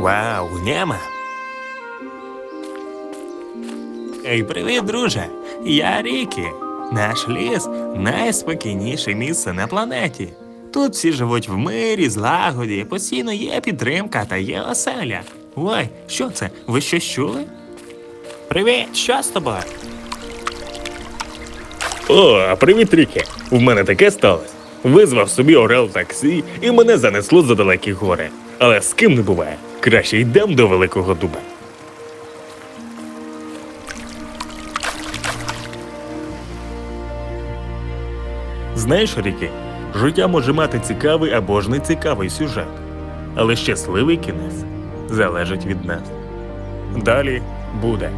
Вау, нема. Ей, привіт, друже. Я Рікі. Наш ліс найспокійніше місце на планеті. Тут всі живуть в мирі, злагоді, постійно є підтримка та є оселя. Ой, що це? Ви щось чули? Привіт, що з тобою? О, привіт, Рікі. В мене таке сталося. Визвав собі орел таксі і мене занесло за далекі гори. Але з ким не буває. Краще йдем до великого дуба. Знаєш, ріки, життя може мати цікавий або ж нецікавий сюжет. Але щасливий кінець залежить від нас. Далі буде.